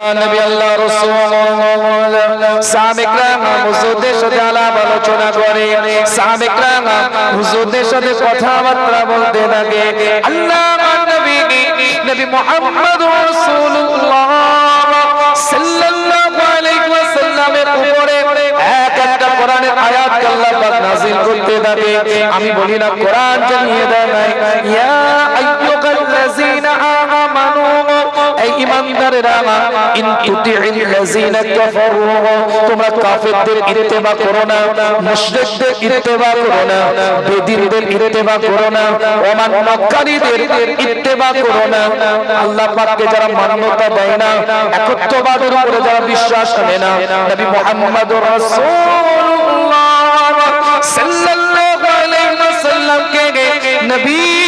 নবী আল্লাহ রাসূল সাহাবায়ে হুজুরদের সাথে আলাপ আলোচনা করে সাহাবায়ে হুজুরদের সাথে কথাবার্তা বলতে থাকে। আল্লাহ নবী নবী মুহাম্মদ রাসূলুল্লাহ সাল্লাল্লাহু আলাইহি ওয়াসাল্লামের উপরে এক একটা কোরআনের আয়াত আল্লাহ পাক নাযিল করতে থাকে। আমি বলি না, কোরআন জানিয়ে দেয় নাই। ইয়া আইয়ুহাল্লাযীনা আমানু যারা বিশ্বাস করে না নবী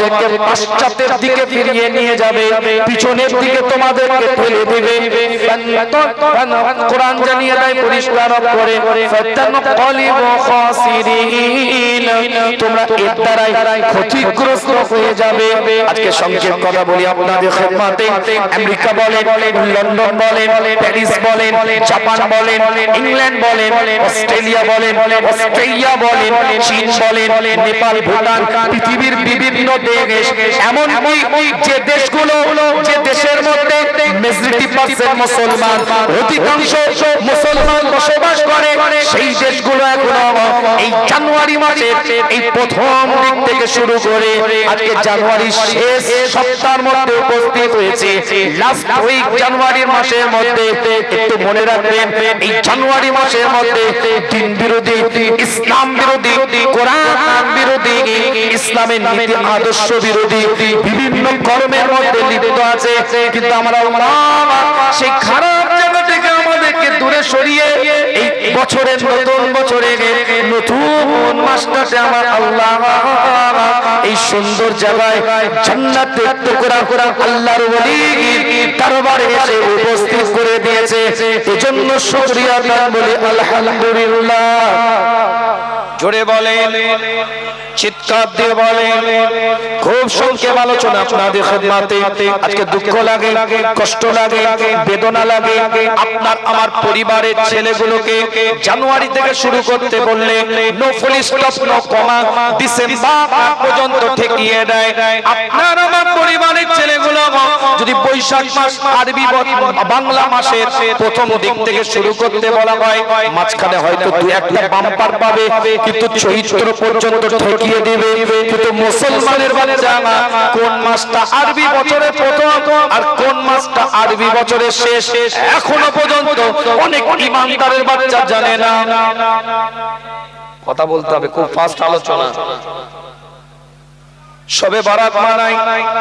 তোমাদেরকে পাশ্চাত্যের দিকে ফিরিয়ে নিয়ে যাবে, পিছনের দিকে তোমাদেরকে ঠেলে দেবে। কোরআন জানিয়ে দেয়, পরিষ্কার করে তোমরা এর দ্বারাই ক্ষতিগ্রস্ত হয়ে যাবে। আজকে সংক্ষেপ কথা বলি আপনাদের খেদমতে। আমেরিকা বলেন, লন্ডন বলেন, প্যারিস বলেন, জাপান বলেন, ইংল্যান্ড বলেন, অস্ট্রেলিয়া বলেন অস্ট্রেলিয়া বলেন, চীন বলেন, নেপাল, ভুটান, পৃথিবীর বিভিন্ন দেশ এমন যে দেশগুলো যে দেশের মুসলমান অধিকাংশ মুসলমান বসবাস দেশগুলো এখনও এই জানুয়ারি মাসে এই প্রথম দিক থেকে শুরু করে আজকে জানুয়ারি শেষ সপ্তাহের মধ্যে উপস্থিত হয়েছে। লাস্ট উইক জানুয়ারি মাসের মধ্যে একটু মনে রাখবেন এই জানুয়ারি মাসের মধ্যে দিন বিরোধী ইসলাম বিরোধী কোরআন বিরোধী ইসলামের নীতি আদর্শ বিরোধী বিভিন্ন কর্মের মধ্যে লিপ্ত আছে। কিন্তু আমরা সেই খারাপ জায়গা থেকে আমাদেরকে দূরে সরিয়ে এই বছরের নতুন বছরে নতুন মাসটাতে আমার আল্লাহ এই সুন্দর জায়গায় জান্নাতে টুকরা করা আল্লাহর ওলি কারবার এসে উপস্থিত করে দিয়েছে। এজন্য শুকরিয়া দান বলি, আলহামদুলিল্লাহ। জোরে বলে চিৎকার দিয়ে বলে খুব সংক্ষেপ আলোচনা আপনাদের খেদমাতে। আজকে দুঃখ লাগে, কষ্ট লাগে, বেদনা লাগে। আপনার আমার পরিবারের ছেলেগুলোকে জানুয়ারি থেকে শুরু করতে বললে no stop no comma December পর্যন্ত ঠেকিয়ে দেয়। আপনার আমার পরিবারের ছেলেগুলো যদি বৈশাখ মাস, আরবি বাংলা মাসের প্রথম দিক থেকে শুরু করতে বলা হয়, মাঝখানে হয়তো দু একটা বাম্পার পাবে কিন্তু চরিত্র পর্যন্ত ঠকিয়ে দিবে। কিন্তু মুসলমানের বাচ্চা কোন মাসটা আরবি বছরে প্রথম আর কোন মাসটা আরবি বছরে শেষ। এখনও পর্যন্ত অনেক ইমানদারের বাচ্চা জানে না। কথা বলতে হবে, খুব ফাস্ট আলোচনা। সবে বারাত মানাই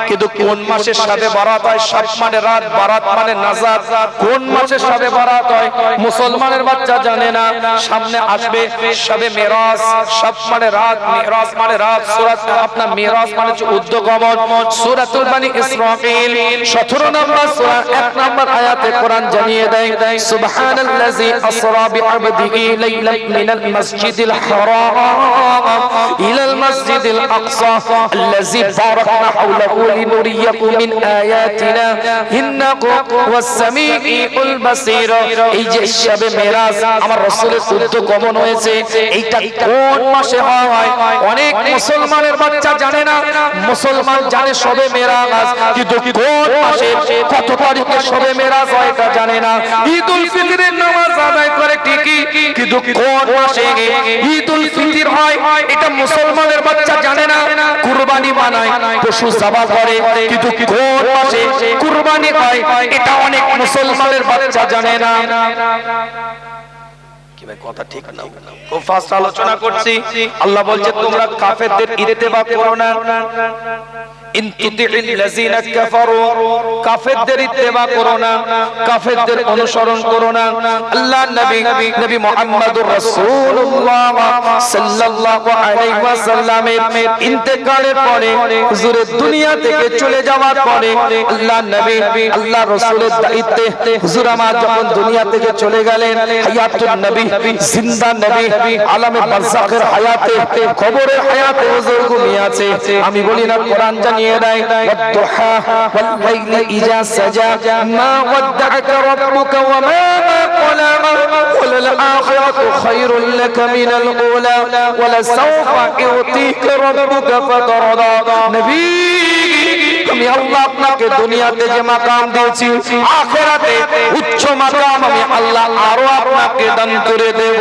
কিন্তু কোন মাসে সবে বারাত হয়? সব মানে রাত, বারাত মানে নাজাত। কোন মাসে সবে বারাত হয়? মুসলমানের বাচ্চা জানে না, সামনে আসবে সবে মেরাজ। সব মানে রাত, মেরাজ মানে রাত। সূরাত, আপনার মেরাজ মানে হচ্ছে উদ্যগমন সূরাতুল বানি ইসরাফিল 17 নম্বর সূরা 1 নম্বর আয়াতে কোরআন জানিয়ে দেয়, সুবহানাল্লাযী আসরা বিআবদিহি লাইলান মিনাল মাসজিদিল হারাম। ইলাল মাসজিদিল আকসা الذي باركنا حوله لنريكم من آياتنا إنه هو السميع البصير এই যে শবে মেরাজ আমার রাসূলের শুদ্ধ গমন হয়েছে এইটা কোন মাসে হয় অনেক মুসলমানের বাচ্চা জানে না মুসলমান জানে শবে মেরাজ কিন্তু কোন মাসে কত তারিখে শবে মেরাজ হয় এটা জানে না ঈদুল ফিতরের নামাজ আদায় করে ঠিকই কিন্তু কোন মাসে ঈদুল ফিতর হয় এটা মুসলমানের বাচ্চা জানে না, কুরবানি বানায়, পশু জবা করে, কিন্তু কোন মাসে কুরবানি হয়। এটা অনেক মুসলমানের বাচ্চা জানে না। কথা ঠিক না খুব ফাস্ট আলোচনা করছি। আল্লাহ বলছে, তোমরা কাফেরদের ইত্তেবা করো করো না। অনুসরণ করো না। আল্লাহ ইন্তেকালের পরে হুজুরের দুনিয়া থেকে চলে যাওয়ার পরে আল্লাহ নবী, আল্লাহ রাসূলের দায়িত্বে হুজুর আমার যখন দুনিয়া থেকে চলে গেলেন, হায়াতুন নবী জিন্দা নবী আলামে বারজাখের হায়াতে কবরের হায়াতে হুজুর ঘুমিয়ে আছে আমি বলি না কোরআন জানিয়ে দেয় ওয়াদ্দুহা ওয়াল লাইলি ইজা সাজা মা ওয়াদ্দাআকা রাব্বুকা ওয়া মা قلى وللآخرة خير لك من الأولى ولسوف يعطيك ربك فترضى نبي আমি আল্লাহ আপনাকে দুনিয়াতে যে মাকাম দিয়েছি, আখেরাতে উচ্চ মাকাম আমি আল্লাহ আরও আপনাকে দান করে দেব।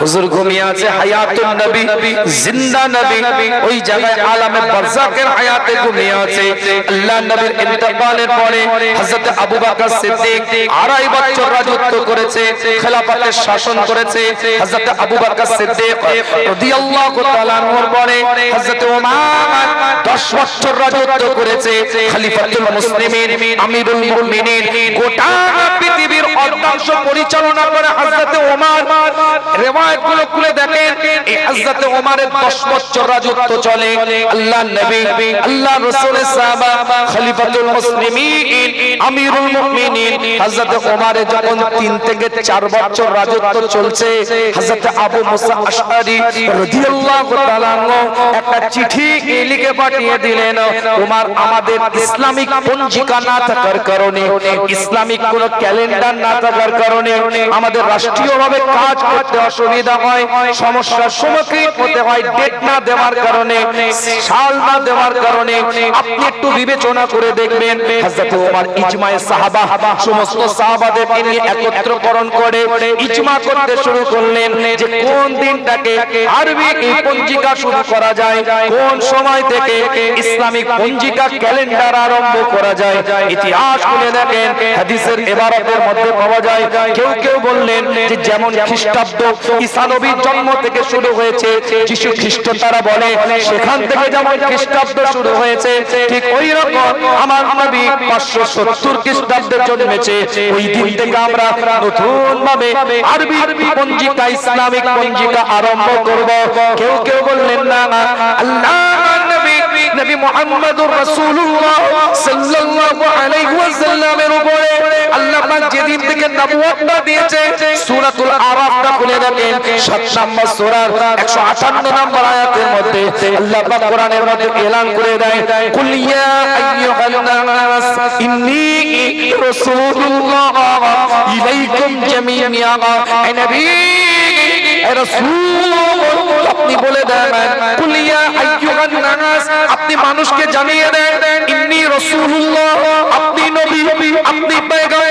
হুজুর ঘুমিয়ে আছে, হায়াতুন নবী, জিন্দা নবী, ওই জায়গায় আলামে বারজাকের হায়াতে ঘুমিয়ে আছে। আল্লাহ নবীর ইন্তেকালের পরে হযরত আবু বকর সিদ্দিক আড়াই বছর রাজত্ব করেছে, খেলাফতের শাসন করেছে। হযরত আবু বকর সিদ্দিক রাদিয়াল্লাহু তাআলা আনহুর পরে হযরত ওমর 10 বছর রাজত্ব করেছে। খলিফাতুল মুসলিমিন, আমিরুল মুমিনিন, গোটা পৃথিবীর অর্ধাংশ পরিচালনা করে হযরত ওমর রিওয়ায়াতগুলো খুলে দেখেন, এই ওমরের 10 বছর রাজত্ব চলে। নবী রাসূলের সাহাবা, খলিফাতুল মুসলিমিন, আমিরুল মুমিনিন যখন 3 থেকে 4 বছর রাজত্ব চলছে আবু মুসা রাদিয়াল্লাহু তাআলা একটা চিঠি লিখে পাঠিয়ে দিলেন, ওমর, আমাদের ইসলামিক পঞ্জিকা না থাকার কারণে, ইসলামিক কোন ক্যালেন্ডার না থাকার কারণে আমাদের রাষ্ট্রীয়ভাবে কাজ করতে অসুবিধা হয় সমস্যার সম্মুখীন হতে হয় ডেট না দেওয়ার কারণে, সাল না দেওয়ার কারণে। আপনি একটু বিবেচনা করে দেখবেন, হযরত ওমর ইজমায়ে সাহাবা, সমস্ত সাহাবাদেরকে নিয়ে একত্রকরণ করে, ইজমা করতে শুরু করলেন যে কোন দিনটাকে আরবি এই পঞ্জিকা শুরু করা যায়, কোন সময় থেকে ইসলামিক পঞ্জিকা ক্যালেন্ডার আরম্ভ করা যায়। ইতিহাস খুলে দেখেন, হাদিসের এবারতের মধ্যে পাওয়া যায়, কেউ কেউ বললেন যে যেমন খ্রিস্টাব্দ ঈসা নবীর জন্ম থেকে শুরু হয়েছে, যিশু খ্রিস্ট তারা বলে, সেখান থেকে যেমন খ্রিস্টাব্দ শুরু হয়েছে, ঠিক ওই রকম আমার নবী 570 খ্রিস্টাব্দে জন্মেছে। ওই দিন থেকে আমরা নতুন ভাবে আরবি পঞ্জিকা, ইসলামিক পঞ্জিকা আরম্ভ করব। কেউ কেউ বললেন না, আল্লাহ নবী নবী মুহাম্মদুর রাসূলুল্লাহ সাল্লাল্লাহু আলাইহি ওয়াসাল্লামের উপরে আল্লাহ পাক যেদিন থেকে নবুয়তটা দিয়েছে সূরাতুল আরাফটা খুলে দেখেন 7 নম্বর সূরার 158 নম্বর আয়াতের মধ্যে আল্লাহ পাক কোরআনের মধ্যে এলান করে দেয়. কুল ইয়া আইয়ুহান নাস ইন্নী রাসূলুল্লাহ ইলাইকুম জামিয়া এ নবী এ রাসূল আপনি বলে দেন, কুলিয়া আইয়ুহান নাস, আপনি মানুষকে জানিয়ে দেন, ইন্নী রাসূলুল্লাহ, আপনি নবী, আপনি পয়গম্বর।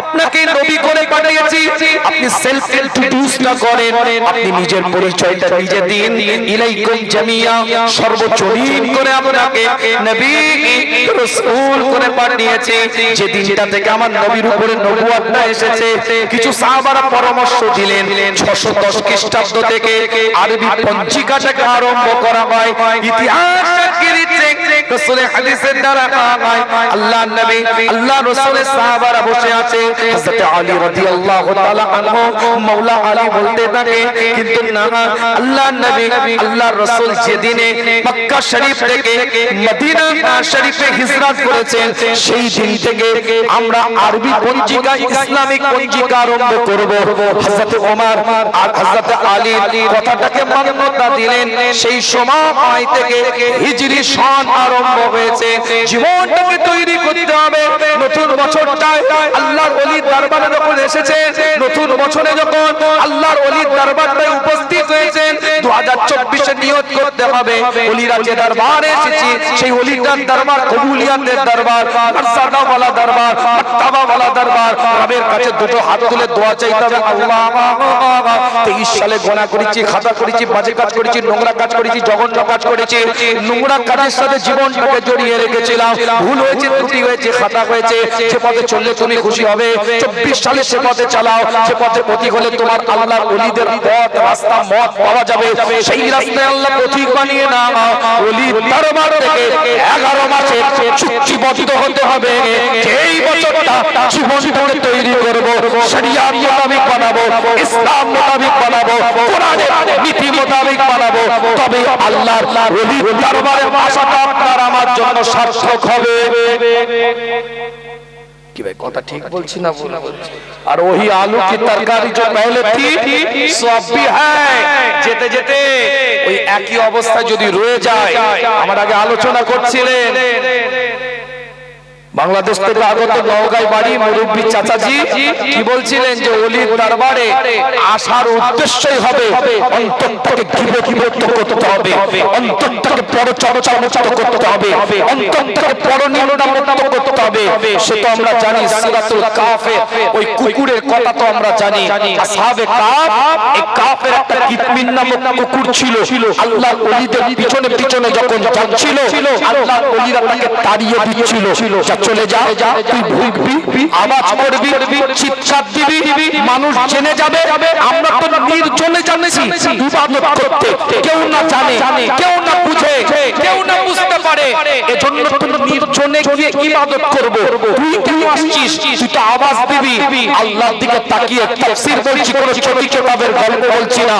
আপনাকে নবী করে পাঠিয়েছি। আপনি সেলফ ইন্ট্রোডিউস না করেন। আপনি নিজের পরিচয়টা নিজে দিন। ইলাইকুম জামিয়া। সর্বজনীন করে আপনাকে নবী, রাসূল করে পাঠিয়েছি। যে দিনটা থেকে আমার নবীর উপরে নবুয়তটা এসেছে, কিছু সাহাবারা পরামর্শ দিলেন। 610 খ্রিস্টাব্দ থেকে আরবি পঞ্জিকাটাকে আরম্ভ করা হয়। ইতিহাস দিচ্ছে রাসূলের হাদিসের দ্বারা আল্লাহ নবী আল্লাহ রাসূলের সাহাবারা বসে আছে। হযরত আলী রাদিয়াল্লাহু তাআলা আনহু মাওলা আলী বলতে থাকে, কিন্তু না, আল্লাহ নবী, আল্লাহ রাসূল যেদিনে মক্কা শরীফ থেকে মদিনা শরীফে হিজরত করেছেন, সেই দিন থেকে আমরা আরবি পঞ্জিকা, ইসলামিক পঞ্জিকা আরম্ভ করব। হযরত ওমর আর হযরত আলী কথাটাকে মান্যতা দিলেন, সেই সময় থেকে হিজরি সন আরম্ভ হয়েছে। জীবনটাকে তৈরি করতে হবে। নতুন বছরটায় আল্লাহর ওলির দরবারে যখন এসেছে নতুন বছরে যখন আল্লাহর ওলির দরবারটায় উপস্থিত 2024 এ নিয়ত করতে হবে। ওলিরা যে দরবারে এসেছি, সেই দরবার দরবার দরবার দরবার, রবের কাছে দুটো হাত তুলে দোয়া আল্লাহ 23 সালে গোনা করেছি, খাতা করেছি, বাজে কাজ করেছি, নোংরা কাজ করেছি, জঘন্য কাজ করেছি, নোংরা কাজের সাথে জীবনটাকে জড়িয়ে রেখেছিলাম। ভুল হয়েছে, ত্রুটি হয়েছে, খাতা হয়েছে, যে পথে চললে তুমি খুশি হবে। চব্বিশ সালে সে পথে চালাও যে পথে পথিক হলে তোমার আল্লাহর অলিদের পথ রাস্তা মত পাওয়া যাবে। সেই রাস্তায় আল্লাহ পথিক বানিয়ে না অলি দরবার থেকে এগারো মাসে চুক্তিবদ্ধ হতে হবে। যে এই বছরটা জীবনটাকে তৈরি করব শরিয়াত মোতাবিক বানাবো ইসলাম মোতাবিক বানাবো কোরআনের নীতি মোতাবিক বানাবো তবে আল্লাহর অলি দরবারে আসাটা আপনার আমার জন্য সার্থক হবে। কি ভাই? কথা ঠিক বলছি না বলছি আর ওই আলু কি তরকারি যে পহলে থি হ্যাঁ। যেতে যেতে ওই একই অবস্থা যদি রয়ে যায়। আমার আগে আলোচনা করছিলেন। বাংলাদেশ থেকে আগত নওগাঁয় বাড়ি মুরব্বী চাচাজি কি বলছিলেন যে অলির দরবারে আসার উদ্দেশ্যই হবে অন্তরটাকে ঘিরে ঘিরত করতে হবে, অন্তরটাকে বড় চর্চা মুক্ত করতে হবে, অন্তরটাকে বড় মুক্ত করতে হবে, সে তো আমরা জানি সূরাতুল কাফে ওই কুকুরের কথা তো আমরা জানি। আসহাবে কাফ, এই কাফের একটা কিতমিন নামক কুকুর ছিল। আল্লাহর ওলিদের পিছনে পিছনে যখন যাচ্ছিল আল্লাহর ওলিরা তাকে তাড়িয়ে দিচ্ছিল চলে যা তুই ভুগবি আওয়াজ করবি চিৎকার দিবি মানুষ জেনে যাবে আমরা তো নির্জনে জানেছি ইবাদত করতে কেউ না জানে কেউ না বুঝে পারে, এজন্য তুমি নির্জনে গিয়ে ইবাদত করব। তুই কেন আসছিস? তুই তো আওয়াজ দিবি। আল্লাহর দিকে তাকিয়ে তাফসীর বলছি, কোন ছোট কিতাবের গল্প বলছি না।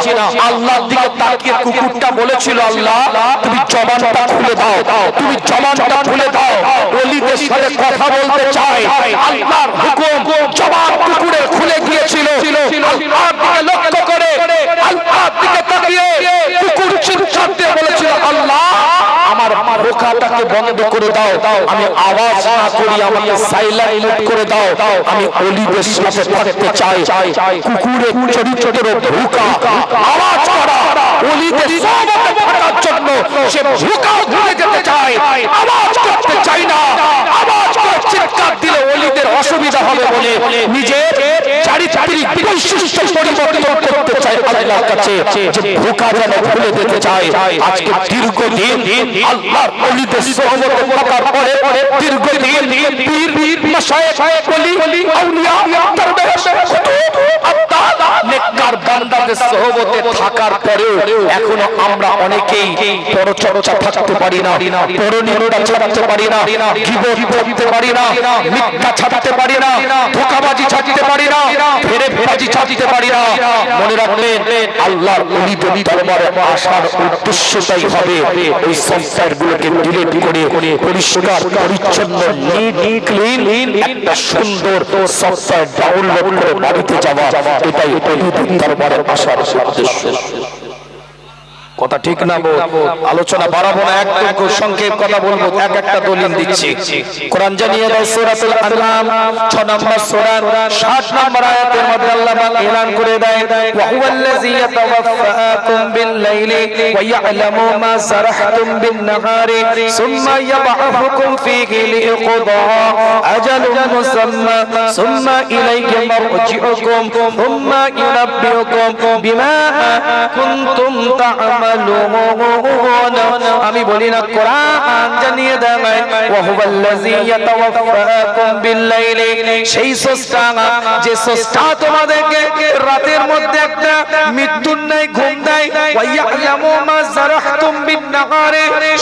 আল্লাহর দিকে তাকিয়ে কুকুরটা বলেছিল, আল্লাহ, তুমি জবানটা খুলে দাও। তুমি জবানটা খুলে দাও। ওলিদের সাথে কথা বলতে চাই আল্লাহর হুকুম জবান কুকুরের খুলে গিয়েছিল আল্লাহর দিকে লক্ষ্য করে, আল্লাহর দিকে তাকিয়ে কুকুর চিৎকার দিয়ে বলেছিল, আল্লাহ আমার বোকাটাকে বন্ধ করে দাও। আমি আওয়াজ না করি, আমাকে সাইলেন্ট করে দাও। আমি অলিদের সাথে থাকতে চাই। কুকুরের চরিত্রের ভুকা আওয়াজ করা। অলিদের সাথে থাকার জন্য সে ভুকাও ঘুরে যেতে চায়। আওয়াজ করতে চাই না। আওয়াজ করে চিৎকার দিলে অলিদের অসুবিধা হবে বলে নিজের চারিত্রিক বৈশিষ্ট্য পরিবর্তন করতে চায় আল্লাহর কাছে যে যেন ভুলে চায়। আজকে দীর্ঘদিন আল্লাহর অলিদের থাকার পরে দীর্ঘদিন পীর মাশায়েখ আউলিয়া দরবেশ কুতুব নেককার বান্দাদের সহবতে থাকার পরেও এখনও আমরা অনেকেই বড় চর্চা থাকতে পারি না বড় নিন্দা ছাড়তে পারি না গীবত করতে পারি না মিথ্যা ছাড়তে পারি না, ধোকাবাজি ছাড়তে পারি না ফেরে ফেরাজি ছাড়তে পারি না। মনে রাখবেন, আল্লাহর অলি যদি দরবারে আসার উদ্দেশ্যটাই হবে, ওই সফটওয়্যার গুলোকে ডিলিট করে, পরিষ্কার, পরিচ্ছন্ন নিট ক্লিন একটা সুন্দর সফটওয়্যার ডাউনলোড করে বাড়িতে যাওয়া, এটাই অলিদের দরবারে আসার উদ্দেশ্য। কথা ঠিক না বল আলোচনা বাড়াবো না একদম সংক্ষেপ কথা বলব এক একটা দলিল দিচ্ছি। কোরআন জানিয়ে দাও সূরাতুল আনআম 6 নম্বর সূরা 60 নম্বর আয়াতের মধ্যে আল্লাহ পাক এলান করে দেয় ওয়া হুয়াল্লাযী ইয়াতাওয়াফাকুম বিল-লাইলি ওয়া ইয়া'লামু মা সারাহতুম বিন-নাহারি সুম্মা ইয়াব'আথুকুম ফীহি লিইকদা আজালুন মুসাম্মা সুম্মা ইলাইহি মারজি'ুকুম সুম্মা ইউনাব্বিউকুম বিমা কুনতুম তা'মালুন আমি বলি না, কোরআন জানিয়ে দেয় ইয়াতাওয়াফাকুম বিল-লাইলি। সেই স্রষ্টা যে স্রষ্টা তোমাদেরকে রাতের মধ্যে একটা মৃত্যুর নাই ঘুম দেয়। ওয়া ইয়ালামু মা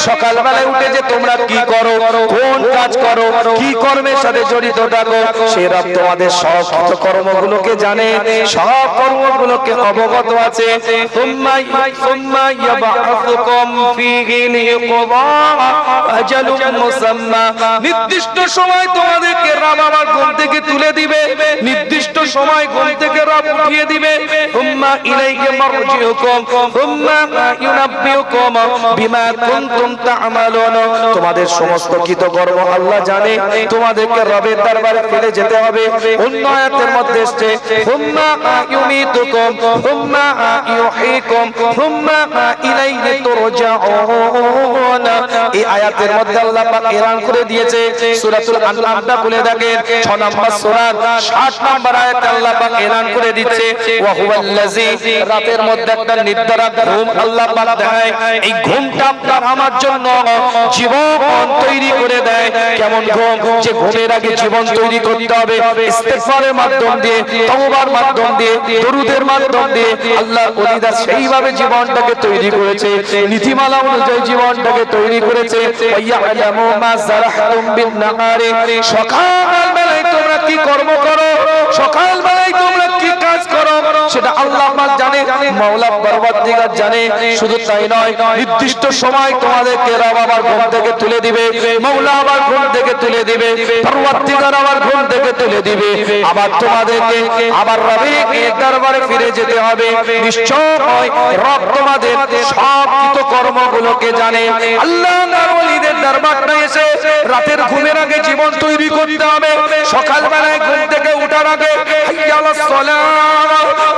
সকালবেলায় উঠে যে তোমরা কি করো, কোন কাজ করো, কি কর্মের সাথে জড়িত থাকো সে রব তোমাদের সব কর্মগুলোকে জানে, সব কর্মগুলোকে অবগত আছে। ইয়াবআথুকুম ফীহি লিইকদা আজালুম মুসাম্মা। নির্দিষ্ট সময় তোমাদেরকে রব আবার ঘুম থেকে তুলে দিবে। নির্দিষ্ট সময় ঘুম থেকে রব উঠিয়ে দিবে। সুম্মা ইলাইহি মারজিউকুম। সুম্মা ইউনাব্বিউকুম বিমা কুনতুম তা'মালুন। তোমাদের সমস্ত কৃতকর্ম আল্লাহ জানে। তোমাদেরকে রবের দরবারে ফেলে যেতে হবে। অন্য আয়াতের মধ্যে এসেছে সুম্মা ইউমিতুকুম সুম্মা ইউহীকুম সুম্মা ইলাইহি তুরজাউন। এই আয়াতের মধ্যে আল্লাহ পাক এলান করে দিয়েছে সূরাতুল আনআমটা খুলে দেখেন। 6 নম্বর সূরা 60 নম্বর আয়াতে আল্লাহ পাক এলান করে দিচ্ছে, ওয়া হুয়াল্লাযী রাতের মধ্যে একটা নিদ্রা ঘুম আল্লাহ পাক দেয় এই ঘুমটা আপনার আমার জন্য জীবন তৈরি করে দেয়। কেমন ঘুম? যে ঘুমের আগে জীবন তৈরি করতে হবে মাধ্যম দিয়ে মাধ্যম দিয়ে, দরুদের মাধ্যম দিয়ে আল্লাহ সেইভাবে জীবনটাকে তৈরি করেছে। নীতিমালা অনুযায়ী জীবনটাকে তৈরি করেছে। সকাল বেলায় তোমরা কি কর্ম করো? সকাল বেলায় তোমরা সেটা আল্লাহ পাক জানে, মাওলা পরবর্তীকার জানে, শুধু তাই নয়, নির্দিষ্ট সময় তোমাদেরকে রব আবার ঘুম থেকে তুলে দিবে, মাওলা আবার ঘুম থেকে তুলে দিবে, পরবর্তীকার আবার ঘুম থেকে তুলে দিবে। আবার তোমাদেরকে, আবার রবের দরবারে ফিরে যেতে হবে। নিশ্চয় রব তোমাদের সব কৃত কর্মগুলোকে জানে। আল্লাহ তার ওলিদের দরবারটা এসে রাতের ঘুমের আগে জীবন তৈরি করতে হবে। সকাল বেলায় ঘুম থেকে উঠার আগে হাইয়ালাস সালাম হাইয়ালাল ফালাহ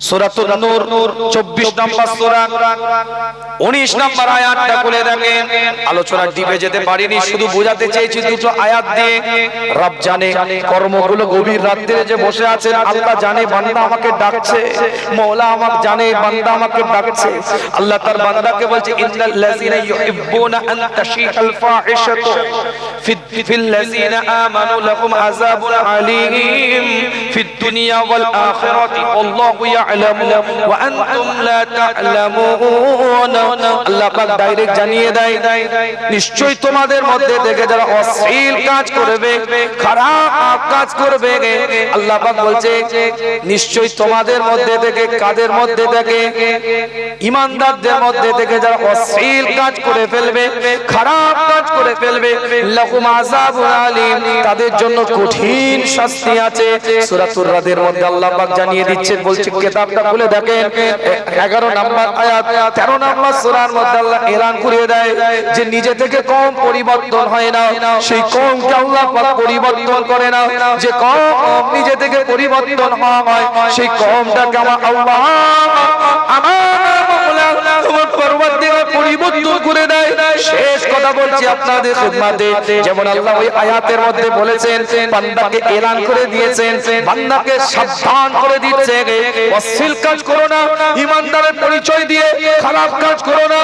সূরাতুন নূর 24 নম্বর সূরা। 19 নম্বর আয়াতটা খুলে দেখেন আলোচনা ডিপে যেতে পারিনি শুধু বোঝাতে চেয়েছি দুটো আয়াত দিয়ে। রব জানে কর্মগুলো গভীর রাত্রে যে বসে আছেন আল্লাহ জানে বান্দা আমাকে ডাকছে মওলা আমাকে জানে বান্দা আমাকে ডাকছে। আল্লাহ তার বান্দাকে বলছে ইন্নাল লাযিনা ইউহিব্বুনা আন তাশিআল ফাহিশাতু ফিল লাযিনা আমানু লাহুম আযাবুন আলীম ফিদ দুনিয়া ওয়াল আখিরাতি আল্লাহু তোমাদের মধ্যে যারা অশ্লীল কাজ করবে, খারাপ কাজ করবে, আল্লাহ বলছে তোমাদের মধ্যে থেকে, কাদের মধ্যে থেকে, ইমানদারদের মধ্যে থেকে যারা অশ্লীল কাজ করে ফেলবে, খারাপ কাজ করে ফেলবে তাদের জন্য কঠিন শাস্তি আছে। রাদের মধ্যে আল্লাহ জানিয়ে দিচ্ছেন, বলছে কিতাবটা খুলে দেখেন 11 নাম্বার আয়াত 13 নাম্বার সূরার মধ্যে আল্লাহ এলান করিয়ে দেয় যে নিজে থেকে কম পরিবর্তন হয় না, সেই কমকে আল্লাহ পরিবর্তন করে না, যে কম নিজে থেকে পরিবর্তন হয়, সেই কমটাকে আমার আল্লাহ আমার পরিবর্তন করে দেয়। শেষ কথা বলছি আপনাদের খিদমতে। যেমন আল্লাহ ওই আয়াতের মধ্যে বলেছেন, বান্দাকে এলান করে দিয়েছেন, বান্দাকে সাবধান করে দিচ্ছে অশ্লীল কাজ করো না, ইমানদারের পরিচয় দিয়ে খারাপ কাজ করো না,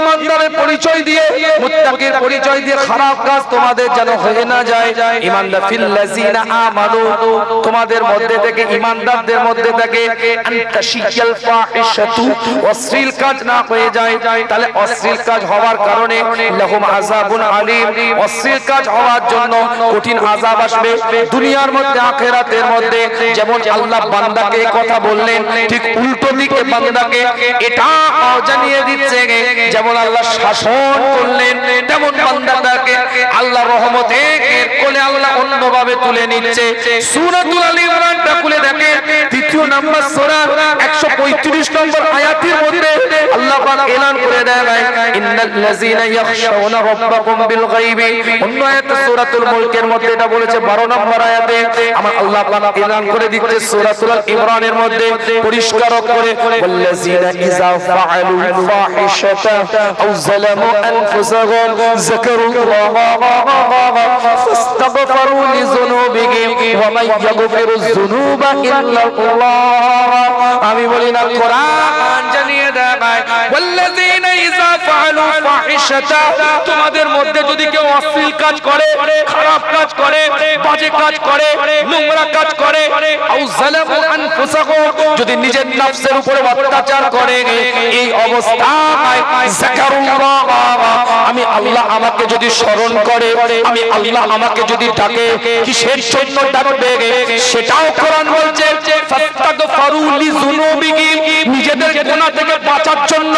ইমানদারের পরিচয় দিয়ে, মুত্তাকির পরিচয় দিয়ে খারাপ কাজ তোমাদের যেন হয়ে না যায়। ইমানদার ফিল লাযিনা আমানু, তোমাদের মধ্যে থেকে, ইমানদারদের মধ্যে থেকে আনতাশিয়াল ফাহিশাতু, অশ্লীল কাজ না হয়ে যায়। তাহলে অশ্লীল কাজ হওয়ার কারণে লাহুম আযাবুন আলীম অশ্লীল কাজ হওয়ার জন্য কঠিন আযাব আসবে। দুনিয়ার মধ্যে, আখিরাতের মধ্যে যেমন আল্লাহ বান্দাকে কথা বললেন, ঠিক উল্টো দিকে বান্দাকে এটা জানিয়ে দিচ্ছে যেমন আল্লাহ শাসন করলেন, তেমন বান্দাটাকে আল্লাহ রহমতে কোলে আল্লাহ অন্যভাবে তুলে নিচ্ছে। সূরাতুল আল ইমরানটা খুলে দেখেন তৃতীয় নাম্বার সূরা 135 নম্বর আয়াতের মধ্যে আল্লাহ পাক এলান করে দেয় ইন্নাল লাযিনা ইয়াখশাউনা রাব্বাকুম বিল গায়বি অন্য আয়াতে সূরাতুল মুলকের মধ্যে এটা বলেছে 12 নম্বর আয়াতে, আমার আল্লাহ পাক এলান করে দিচ্ছে সূরাতুল ইমরানের মধ্যে, পরিষ্কার করে, ওয়াল্লাযিনা ফাআলু ফাহিশাতা আও যালামু আনফুসাহুম যাকারুল্লাহ ফাস্তাগফিরু লিযুনুবিহিম ওয়া ইয়াগফিরুয যুনুবা ইল্লাল্লাহ। আমি বলি, না, কোরআন জানিয়ে দেয় ওয়াল্লাযিনা তোমাদের মধ্যে যদি কেউ অশ্লীল কাজ করে, খারাপ কাজ করে, বাজে কাজ করে, নোংরা কাজ করে যদি নিজের নফসের উপরে অত্যাচার করে, এই অবস্থায় আমি আল্লাহ আমাকে যদি স্মরণ করে, আমি আল্লাহ আমাকে যদি ডাকে, কিসের জন্য ডাকবে? সেটাও কোরআন বলছে গুনাহ থেকে বাঁচার জন্য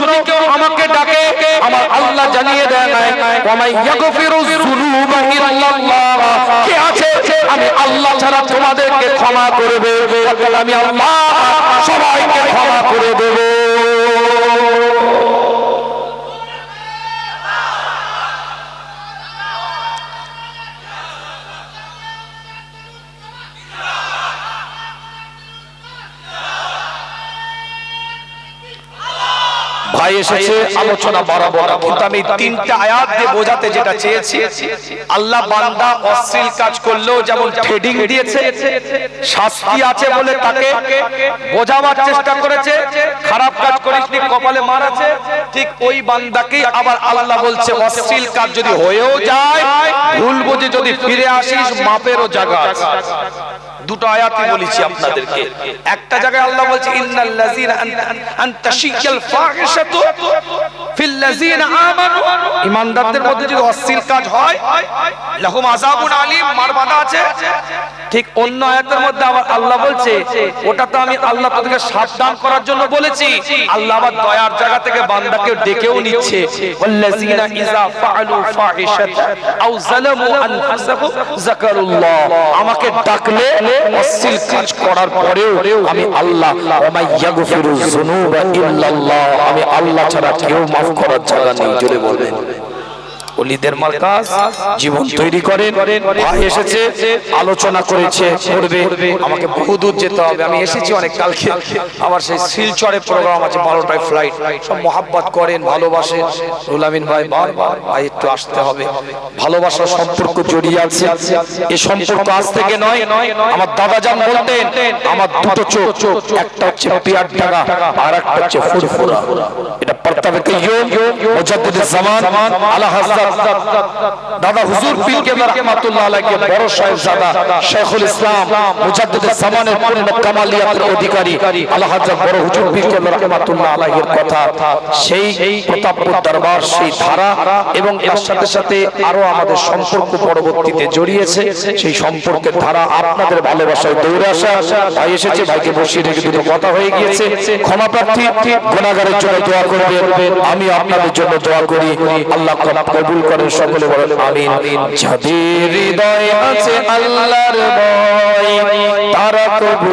যদি কেউ আমাকে ডাকে, আমার আল্লাহ জানিয়ে দেয় ওয়ামাই ইয়াগফিরু যুনুবা ইল্লাল্লাহ। কে আছে? আমি আল্লাহ ছাড়া তোমাদেরকে ক্ষমা করে করবে আমি আল্লাহ সবাইকে ক্ষমা করে দেব। ভাই এসেছে, আলোচনা বাড়াবো না। কিন্তু আমি তিনটা আয়াত দিয়ে বোঝাতে যেটা চেয়েছি, আল্লাহ বান্দা অশ্লীল কাজ করলেও যেমন ট্রেডিং দিয়েছে, শাস্তি আছে বলে তাকে বোঝাবার চেষ্টা করেছে, খারাপ কাজ করিসনি, কপালে মার আছে, ঠিক ওই বান্দাকে আবার আল্লাহ বলছে, অশ্লীল কাজ যদি হয়েও যায়, ভুল বুঝে যদি ফিরে আসিস, মাপেরও জায়গা আছে। দুটো আয়াতই বলেছি আপনাদেরকে। একটা জায়গায় আল্লাহ বলছে ইন্নাল লাযিনা আনতা শিকাল ফাহিশাতু আমানু। মধ্যে যদি অশ্লীল কাজ হয়, লাহুম আযাবুন আছে। ঠিক অন্য আয়াতের মধ্যে আবার আল্লাহ বলছে, ওটা তো আমি আল্লাহ তাদেরকে সাবধান করার জন্য বলেছি। আল্লাহ আবার দয়ার জায়গা থেকে বান্দাকে ডেকেও নিচ্ছে। ইযা ফাআলু আও যালামু আনফুসাহুম যাকারুল্লাহ। আমাকে ডাকলে অশ্লীল কাজ করার পরেও আমি আল্লাহ আমি আল্লাহ ছাড়া কেউ মাফ করার জায়গা নেই, জোরে বলবেন। ওলিদের মার্কাজ জীবন তৈরি করেন, ভাই এসেছে, আলোচনা করেছে, করবে, আমাকে বহু দূর যেতে হবে। আমি এসেছি অনেক কালকে। আমার সেই শিলচরে প্রোগ্রাম আছে, বারোটায় ফ্লাইট সব মহাব্বত করেন, ভালোবাসেন। রুলামিন ভাই, বারবার, ভাই, একটু আসতে হবে। ভালোবাসার সম্পর্ক জড়িয়ে আছে। এই সম্পর্ক আজ থেকে নয়, আমার দাদা যান বলতেন, আমার দুটো চোখ, একটা হচ্ছে পিয়ার টাকা, আর একটা হচ্ছে ফুরফুরা। এটা পর্তাবে কাইয়ুম মুজাদ্দিদ জামান আলা হযরত দাদা হুজুর পীর কেবলা রাহমাতুল্লাহ আলাইহি বড় শাহেবজাদা শেখুল ইসলাম, মুজাদ্দিদ জামানের পূর্ণ কামালিয়াতের অধিকারী আলা হযরত বড় হুজুর পীর কেবলা রাহমাতুল্লাহ আলাইহির কথা। সেই প্রতাপপুর দরবার, সেই ধারা এবং এর সাথে সাথে আরও আমাদের সম্পর্ক পরবর্তীতে জড়িয়েছে। সেই সম্পর্কের ধারা আপনাদের ভালোবাসায় দৌড়ে আসা। ভাই এসেছে, ভাইকে বসিয়ে রেখে দুটো কথা হয়ে গিয়েছে। ক্ষমা প্রার্থী, গুণাগারের জন্য দোয়া করবেন। আমি আপনাদের জন্য দোয়া করি। আল্লাহ কবুল করেন সকলে বলেন আমিন। যাদের হৃদয় আছে আল্লাহর ভয় তারা কবু